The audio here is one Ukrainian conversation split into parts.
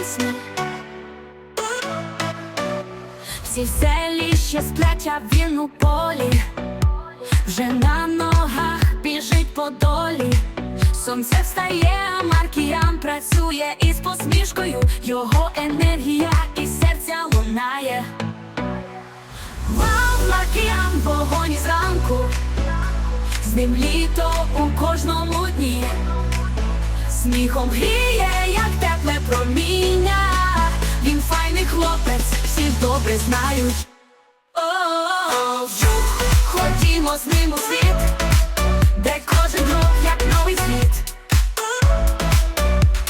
пісні. Всі селі ще сплять, а він у полі, вже на ногах біжить по долі. Сонце встає, а Маркіян працює із посмішкою, його енергія і серця лунає. Вау, Маркіян, вогонь зранку, з ним літо у кожному дні, сміхом гріє, як тепле проміння. Він файний хлопець, всі добре знають. О, ходімо з ним у світ, де кожен крок, як новий світ.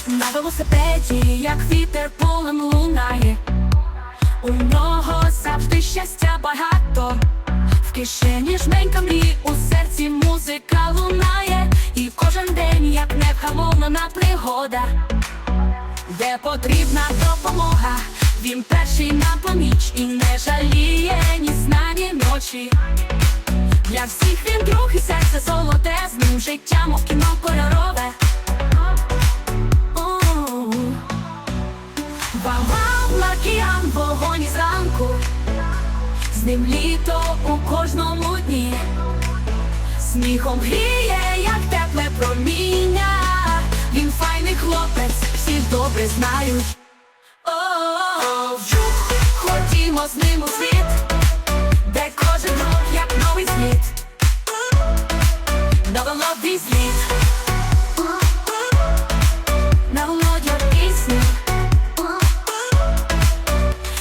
На велосипеді, як вітер полем лунає. У нього завжди щастя багато. В кишені жменька мрій, у серці музика лунає. Невгамовна пригода, де потрібна допомога, він перший на поміч і не жаліє ні сна, ні ночі. Для всіх він друг і серце золоте, з ним життя, мов кіно кольорове. У. Вау, Маркіян, вогонь зранку, з ним літо у кожному дні, сміхом гріє, як тепле проміння. Хлопець, всі добре знають. О, вжух, ходімо з ним у світ, де кожен крок, як новий світ, новий зліт. На володю пісню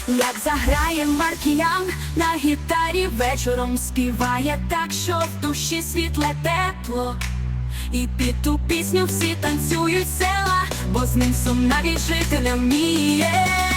Як заграє Маркіян на гітарі вечором співає так, що в душі світле тепло. І під ту пісню всі танцюють села, бо з ним сумна жителям вміє.